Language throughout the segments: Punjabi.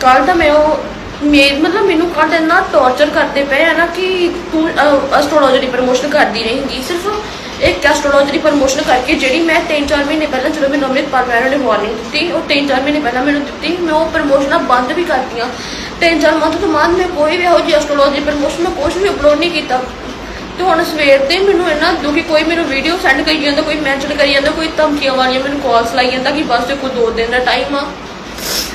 ਕੱਲ ਤਾਂ ਮੈਂ ਉਹ ਮੇ ਮਤਲਬ ਮੈਨੂੰ ਕੱਲ ਇੰਨਾ ਟੌਰਚਰ ਕਰਦੇ ਪਏ ਆ ਨਾ ਕਿ ਤੂੰ ਐਸਟ੍ਰੋਲੋਜੀ ਦੀ ਪ੍ਰਮੋਸ਼ਨ ਕਰਦੀ ਰਹੇਂਗੀ ਸਿਰਫ ਇੱਕ ਐਸਟ੍ਰੋਲੋਜੀ ਦੀ ਪ੍ਰਮੋਸ਼ਨ ਕਰਕੇ ਜਿਹੜੀ ਮੈਂ 3-4 ਮਹੀਨੇ ਪਹਿਲਾਂ ਜਦੋਂ ਮੈਨੂੰ ਅੰਮ੍ਰਿਤਪਾਲ ਮੈਡਮ ਨੇ ਵਾਰਨਿੰਗ ਦਿੱਤੀ, ਉਹ 3-4 ਮਹੀਨੇ ਪਹਿਲਾਂ ਮੈਨੂੰ ਦਿੱਤੀ। ਮੈਂ ਉਹ ਪ੍ਰਮੋਸ਼ਨਾਂ ਬੰਦ ਵੀ ਕਰਤੀਆਂ 3-4 ਮੰਥ ਤੋਂ ਬਾਅਦ ਮੈਂ ਕੋਈ ਵੀ ਇਹੋ ਜਿਹੀ ਐਸਟ੍ਰੋਲੋਜੀ ਪ੍ਰਮੋਸ਼ਨ ਮੈਂ ਕੁਝ ਵੀ ਅਪਲੋਡ ਨਹੀਂ ਕੀਤਾ। ਤੇ ਹੁਣ ਸਵੇਰ ਦੇ ਮੈਨੂੰ ਇੰਨਾ ਦੁਖੀ, ਕੋਈ ਮੈਨੂੰ ਵੀਡੀਓ ਸੈਂਡ ਕਰੀ ਜਾਂਦਾ, ਕੋਈ ਮੈਂਸ਼ਨ ਕਰੀ ਜਾਂਦਾ, ਕੋਈ ਧਮਕੀਆਂ ਵਾਲੀਆਂ ਮੈਨੂੰ ਕਾਲਸ ਲਾਈ ਜਾਂਦਾ ਕਿ ਬਸ ਤੇ ਕੋਈ ਦੋ ਦਿਨ ਦਾ ਟਾਈਮ ਆ।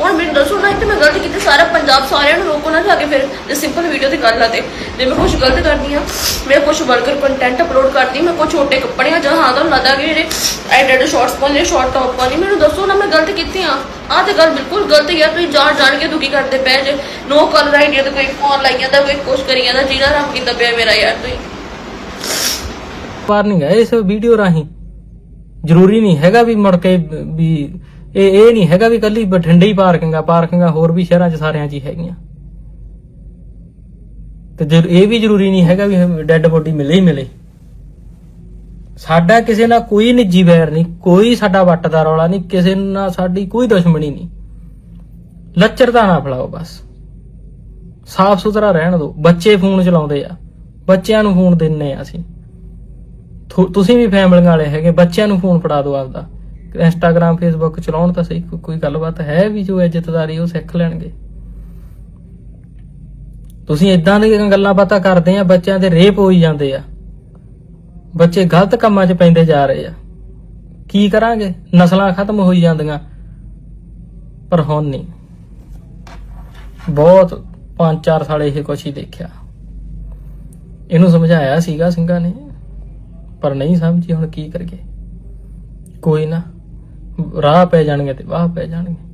ਹੁਣ ਮੈਨੂੰ ਦੱਸੋ ਨਾ ਕਿ ਮੈਂ ਗਲਤ ਕੀਤੀ, ਸਾਰਾ ਪੰਜਾਬ ਸਾਰਿਆਂ ਨੂੰ ਰੋਕੋ ਨਾ ਜਾ ਕੇ ਫਿਰ ਜੇ ਸਿੰਪਲ ਵੀਡੀਓ ਦੀ ਗੱਲ ਆ ਤੇ। ਜੇ ਮੈਂ ਕੁਝ ਗਲਤ ਕਰਦੀ ਆ ਮੈਂ ਕੁਝ ਵਲਗਰ ਕੰਟੈਂਟ ਅਪਲੋਡ ਕਰਦੀ, ਮੈਂ ਕੁਝ ਛੋਟੇ ਕੱਪੜੇ ਆ ਜਾਂ ਹਾਂ ਤਾਂ ਲੱਗਦਾ ਕਿ ਜਿਹੜੇ ਐਡਿਟ ਸ਼ਾਰਟਸ ਪਾਉਂਦੇ ਸ਼ਾਰਟ ਟੌਪ ਪਾਉਂਦੇ, ਮੈਨੂੰ ਦੱਸੋ ਨਾ ਮੈਂ ਗਲਤ ਕੀਤੀ ਆ ਆਹ ਤੇ ਗੱਲ ਬਿਲਕੁਲ ਗਲਤ ਹੀ ਆ, ਤੁਸੀਂ ਜਾਣ ਜਾਣ ਕੇ ਦੁਖੀ ਕਰਦੇ ਪਏ ਜੇ। ਨੋ ਕਲਰ ਆਈਡੀਆ ਤੇ ਕੋਈ ਫੋਨ ਲਾਈ ਜਾਂਦਾ, ਕੋਈ ਕੁਛ ਕਰੀ ਜਾਂਦਾ, ਜੀਣਾ ਰਾਮ ਕੀਤਾ ਪਿਆ ਮੇਰਾ ਯਾਰ ਤੁਸੀਂ। ਵਾਰਨਿੰਗ ਹੈ ਇਸ ਵੀਡੀਓ ਰਾਹੀਂ। ਜ਼ਰੂਰੀ ਨਹੀਂ ਹੈਗਾ ਵੀ ਮੁੜ ਕੇ ਵੀ ਇਹ ਇਹ ਨਹੀਂ ਹੈਗਾ ਵੀ ਕੱਲੀ ਬਠਿੰਡੇ ਹੀ ਪਾਰਕਿੰਗਾਂ ਪਾਰਕਿੰਗਾਂ ਹੋਰ ਵੀ ਸ਼ਹਿਰਾਂ 'ਚ ਸਾਰਿਆਂ 'ਚ ਹੀ ਹੈਗੀਆਂ। ਤੇ ਜੇ ਇਹ ਵੀ ਜ਼ਰੂਰੀ ਨਹੀਂ ਹੈਗਾ ਵੀ ਡੈੱਡ ਬੋਡੀ ਮਿਲੇ ਹੀ ਮਿਲੇ। ਸਾਡਾ ਕਿਸੇ ਨਾਲ ਕੋਈ ਨਿੱਜੀ ਵੈਰ ਨਹੀਂ, ਕੋਈ ਸਾਡਾ ਵੱਟ ਦਾ ਰੌਲਾ ਨਹੀਂ, ਕਿਸੇ ਨਾਲ ਸਾਡੀ ਕੋਈ ਦੁਸ਼ਮਣੀ ਨਹੀਂ। ਲੱਚਰਤਾ ਨਾ ਫਲਾਓ ਬਸ। ਸਾਫ਼ ਸੁਥਰਾ ਰਹਿਣ ਦਿਓ। ਬੱਚੇ ਫੋਨ ਚਲਾਉਂਦੇ ਆ। ਬੱਚਿਆਂ ਨੂੰ ਫੋਨ ਦਿੰਨੇ ਆ ਅਸੀਂ। ਤੁਸੀਂ ਵੀ ਫੈਮਲੀਆਂ ਵਾਲੇ ਹੈਗੇ, ਬੱਚਿਆਂ ਨੂੰ ਫੋਨ ਫੜਾ ਦਿਓ ਆਪਦਾ। ਇੰਸਟਾਗ੍ਰam ਫੇਸਬੁੱਕ ਚਲਾਉਣ ਤਾਂ ਸਹੀ ਕੋਈ- ਗੱਲਬਾਤ ਹੈ ਵੀ ਜੋ ਇੱਜ਼ਤਦਾਰੀ ਉਹ ਸਿੱਖ ਲੈਣਗੇ? ਤੁਸੀਂ ਇਦਾਂ ਦੀਆਂ ਗੱਲਾਂ ਬਾਤਾਂ ਕਰਦੇ ਆ, ਬੱਚਿਆਂ ਦੇ ਰੇਪ ਹੋਈ ਜਾਂਦੇ ਆ। ਬੱਚੇ ਗਲਤ ਕੰਮਾਂ 'ਚ ਪੈਂਦੇ ਜਾ ਰਹੇ ਆ। ਕੀ ਕਰਾਂਗੇ? ਨਸਲਾਂ ਖਤਮ ਹੋਈ ਜਾਂਦੀਆਂ। ਪਰ ਹੁਣ ਨਹੀਂ। ਬਹੁਤ 5-4 ਸਾਲ ਇਹ ਕੁਛ ਹੀ ਦੇਖਿਆ। ਇਹਨੂੰ ਸਮਝਾਇਆ ਸੀਗਾ ਸਿੰਘਾਂ ਨੇ। ਪਰ ਨਹੀਂ ਸਮਝੀ ਹੁਣ ਕੀ ਕਰੀਏ। ਕੋਈ ਨਾ। ਰਾਹ ਪੈ ਜਾਣਗੇ ਤੇ ਵਾਹ ਪੈ ਜਾਣਗੇ।